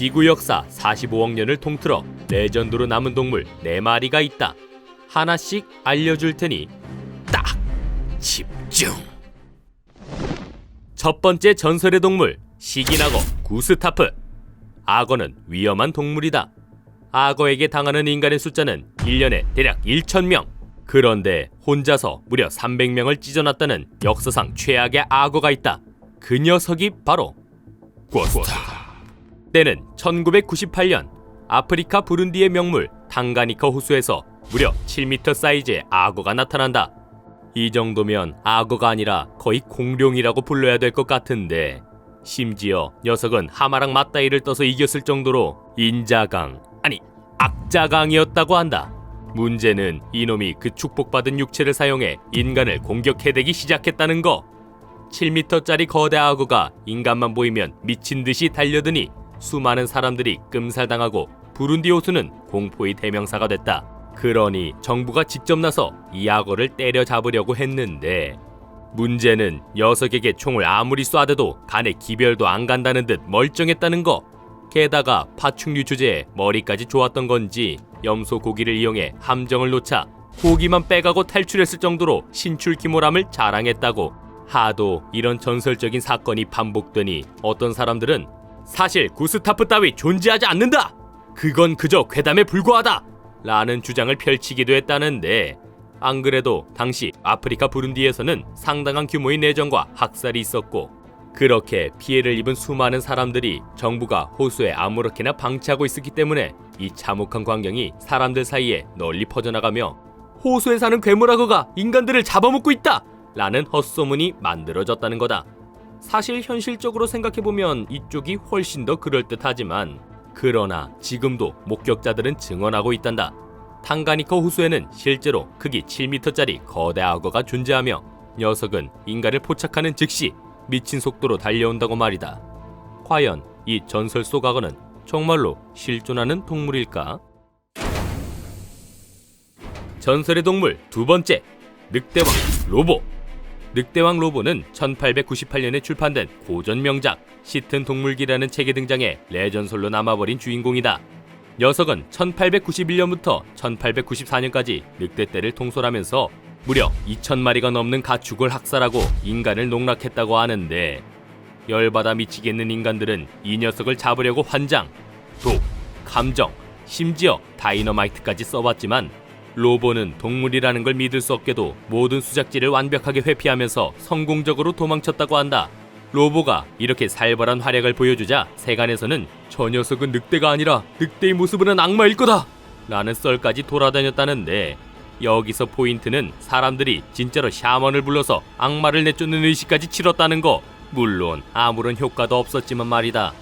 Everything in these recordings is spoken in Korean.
지구 역사 45억 년을 통틀어 레전드로 남은 동물 4마리가 있다. 하나씩 알려줄 테니 딱 집중. 첫 번째 전설의 동물 시기나거 구스타프. 악어는 위험한 동물이다. 악어에게 당하는 인간의 숫자는 1년에 대략 1,000명. 그런데 혼자서 무려 300명을 찢어놨다는 역사상 최악의 악어가 있다. 그 녀석이 바로 쿼스타. 때는 1998년 아프리카 부룬디의 명물 탕가니카 호수에서 무려 7m 사이즈의 악어가 나타난다. 이 정도면 악어가 아니라 거의 공룡이라고 불러야 될 것 같은데 심지어 녀석은 하마랑 맞다이를 떠서 이겼을 정도로 인자강 아니 악자강이었다고 한다. 문제는 이놈이 그 축복받은 육체를 사용해 인간을 공격해대기 시작했다는 거. 7m짜리 거대 악어가 인간만 보이면 미친 듯이 달려드니 수많은 사람들이 끔살당하고 부룬디 호수는 공포의 대명사가 됐다. 그러니 정부가 직접 나서 이 악어를 때려잡으려고 했는데 문제는 녀석에게 총을 아무리 쏴대도 간에 기별도 안 간다는 듯 멀쩡했다는 거. 게다가 파충류 주제에 머리까지 좋았던 건지 염소 고기를 이용해 함정을 놓자 고기만 빼가고 탈출했을 정도로 신출 기모람을 자랑했다고. 하도 이런 전설적인 사건이 반복되니 어떤 사람들은 사실 구스타프 따위 존재하지 않는다. 그건 그저 괴담에 불과하다. 라는 주장을 펼치기도 했다는데 안 그래도 당시 아프리카 부룬디에서는 상당한 규모의 내전과 학살이 있었고 그렇게 피해를 입은 수많은 사람들이 정부가 호수에 아무렇게나 방치하고 있었기 때문에 이 참혹한 광경이 사람들 사이에 널리 퍼져나가며 호수에 사는 괴물악어가 인간들을 잡아먹고 있다! 라는 헛소문이 만들어졌다는 거다. 사실 현실적으로 생각해보면 이쪽이 훨씬 더 그럴듯하지만 그러나 지금도 목격자들은 증언하고 있단다. 탕가니카 호수에는 실제로 크기 7m짜리 거대 악어가 존재하며 녀석은 인간을 포착하는 즉시 미친 속도로 달려온다고 말이다. 과연 이 전설 속 악어는 정말로 실존하는 동물일까? 전설의 동물 두 번째 늑대왕 로보 늑대왕 로보는 1898년에 출판된 고전 명작 시튼 동물기라는 책에 등장해 레전설로 남아버린 주인공이다. 녀석은 1891년부터 1894년까지 늑대떼를 통솔하면서 무려 2천마리가 넘는 가축을 학살하고 인간을 농락했다고 하는데 열받아 미치겠는 인간들은 이 녀석을 잡으려고 환장, 독, 감정, 심지어 다이너마이트까지 써봤지만 로보는 동물이라는 걸 믿을 수 없게도 모든 수작지를 완벽하게 회피하면서 성공적으로 도망쳤다고 한다. 로보가 이렇게 살벌한 활약을 보여주자 세간에서는 저 녀석은 늑대가 아니라 늑대의 모습은 악마일 거다! 라는 썰까지 돌아다녔다는데 여기서 포인트는 사람들이 진짜로 샤먼을 불러서 악마를 내쫓는 의식까지 치렀다는 거 물론 아무런 효과도 없었지만 말이다.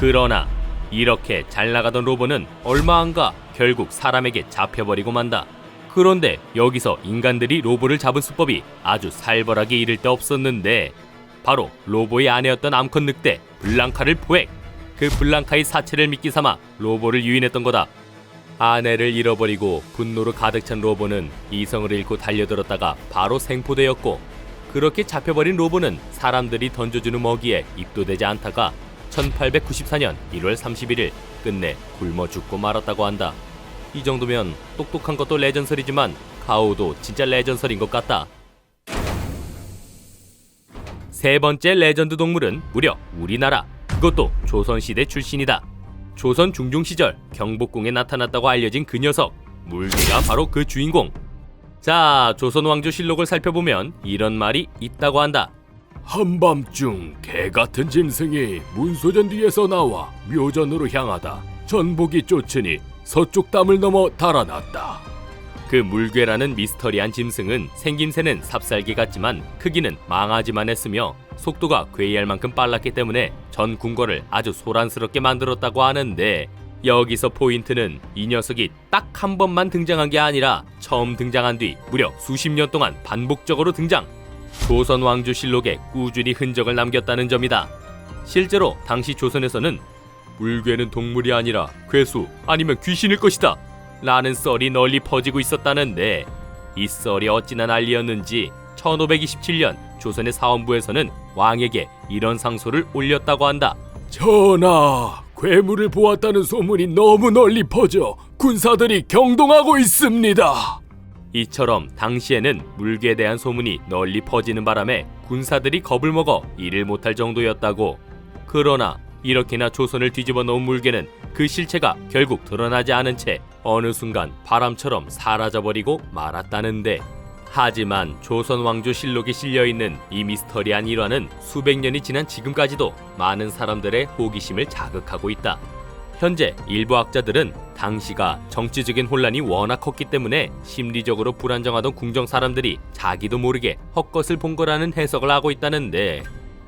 그러나 이렇게 잘 나가던 로보는 얼마 안가 결국 사람에게 잡혀버리고 만다. 그런데 여기서 인간들이 로보를 잡은 수법이 아주 살벌하게 이를 데 없었는데 바로 로보의 아내였던 암컷 늑대 블랑카를 포획. 그 블랑카의 사체를 미끼 삼아 로보를 유인했던 거다. 아내를 잃어버리고 분노로 가득 찬 로보는 이성을 잃고 달려들었다가 바로 생포되었고 그렇게 잡혀버린 로보는 사람들이 던져주는 먹이에 입도되지 않다가 1894년 1월 31일 끝내 굶어 죽고 말았다고 한다. 이 정도면 똑똑한 것도 레전설이지만 가오도 진짜 레전설인 것 같다. 세 번째 레전드 동물은 무려 우리나라. 그것도 조선시대 출신이다. 조선 중종 시절 경복궁에 나타났다고 알려진 그 녀석. 물개가 바로 그 주인공. 자, 조선 왕조 실록을 살펴보면 이런 말이 있다고 한다. 한밤중 개 같은 짐승이 문소전 뒤에서 나와 묘전으로 향하다 전복이 쫓으니 서쪽 담을 넘어 달아났다. 그 물괴라는 미스터리한 짐승은 생김새는 삽살개 같지만 크기는 망아지만 했으며 속도가 괴이할 만큼 빨랐기 때문에 전 궁궐을 아주 소란스럽게 만들었다고 하는데 여기서 포인트는 이 녀석이 딱 한 번만 등장한 게 아니라 처음 등장한 뒤 무려 수십 년 동안 반복적으로 등장. 조선 왕조실록에 꾸준히 흔적을 남겼다는 점이다. 실제로 당시 조선에서는 물괴는 동물이 아니라 괴수 아니면 귀신일 것이다. 라는 썰이 널리 퍼지고 있었다는데 이 썰이 어찌나 난리였는지 1527년 조선의 사원부에서는 왕에게 이런 상소를 올렸다고 한다. 전하, 괴물을 보았다는 소문이 너무 널리 퍼져 군사들이 경동하고 있습니다. 이처럼 당시에는 물개에 대한 소문이 널리 퍼지는 바람에 군사들이 겁을 먹어 일을 못할 정도였다고. 그러나 이렇게나 조선을 뒤집어 놓은 물개는 그 실체가 결국 드러나지 않은 채 어느 순간 바람처럼 사라져버리고 말았다는데. 하지만 조선 왕조 실록에 실려 있는 이 미스터리한 일화는 수백 년이 지난 지금까지도 많은 사람들의 호기심을 자극하고 있다. 현재 일부 학자들은 당시가 정치적인 혼란이 워낙 컸기 때문에 심리적으로 불안정하던 궁정 사람들이 자기도 모르게 헛것을 본 거라는 해석을 하고 있다는데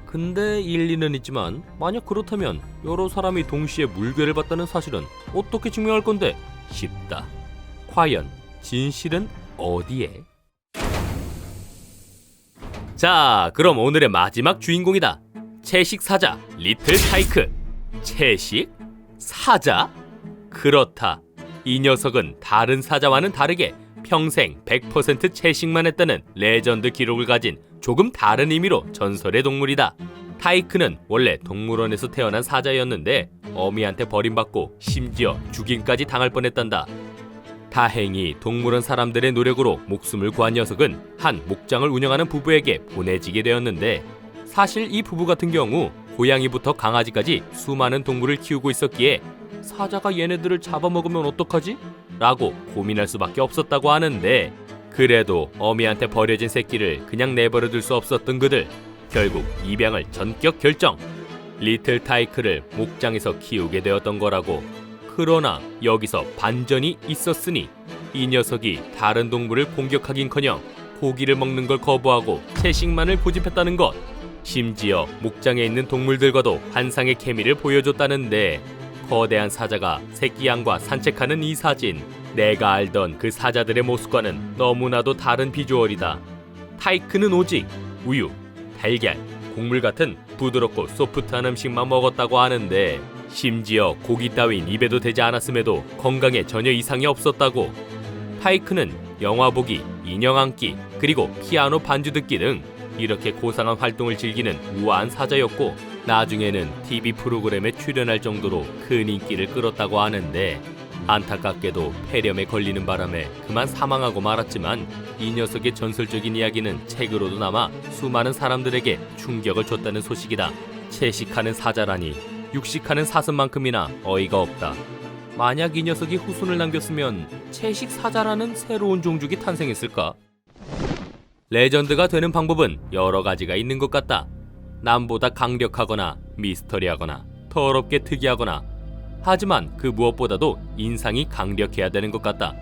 근데 일리는 있지만 만약 그렇다면 여러 사람이 동시에 물괴를 봤다는 사실은 어떻게 증명할 건데 싶다. 과연 진실은 어디에? 자, 그럼 오늘의 마지막 주인공이다. 채식 사자 리틀 타이크. 채식? 사자? 그렇다. 이 녀석은 다른 사자와는 다르게 평생 100% 채식만 했다는 레전드 기록을 가진 조금 다른 의미로 전설의 동물이다. 타이크는 원래 동물원에서 태어난 사자였는데 어미한테 버림받고 심지어 죽임까지 당할 뻔했단다. 다행히 동물원 사람들의 노력으로 목숨을 구한 녀석은 한 목장을 운영하는 부부에게 보내지게 되었는데 사실 이 부부 같은 경우 고양이부터 강아지까지 수많은 동물을 키우고 있었기에 사자가 얘네들을 잡아먹으면 어떡하지? 라고 고민할 수밖에 없었다고 하는데 그래도 어미한테 버려진 새끼를 그냥 내버려 둘 수 없었던 그들 결국 입양을 전격 결정. 리틀 타이크를 목장에서 키우게 되었던 거라고. 그러나 여기서 반전이 있었으니 이 녀석이 다른 동물을 공격하긴커녕 고기를 먹는 걸 거부하고 채식만을 고집했다는 것 심지어 목장에 있는 동물들과도 환상의 케미를 보여줬다는데 거대한 사자가 새끼 양과 산책하는 이 사진 내가 알던 그 사자들의 모습과는 너무나도 다른 비주얼이다. 타이크는 오직 우유, 달걀, 곡물 같은 부드럽고 소프트한 음식만 먹었다고 하는데 심지어 고기 따윈 입에도 대지 않았음에도 건강에 전혀 이상이 없었다고. 타이크는 영화 보기, 인형 안기, 그리고 피아노 반주 듣기 등 이렇게 고상한 활동을 즐기는 우아한 사자였고 나중에는 TV 프로그램에 출연할 정도로 큰 인기를 끌었다고 하는데 안타깝게도 폐렴에 걸리는 바람에 그만 사망하고 말았지만 이 녀석의 전설적인 이야기는 책으로도 남아 수많은 사람들에게 충격을 줬다는 소식이다. 채식하는 사자라니 육식하는 사슴만큼이나 어이가 없다. 만약 이 녀석이 후손을 남겼으면 채식 사자라는 새로운 종족이 탄생했을까? 레전드가 되는 방법은 여러 가지가 있는 것 같다. 남보다 강력하거나 미스터리하거나 더럽게 특이하거나 하지만 그 무엇보다도 인상이 강력해야 되는 것 같다.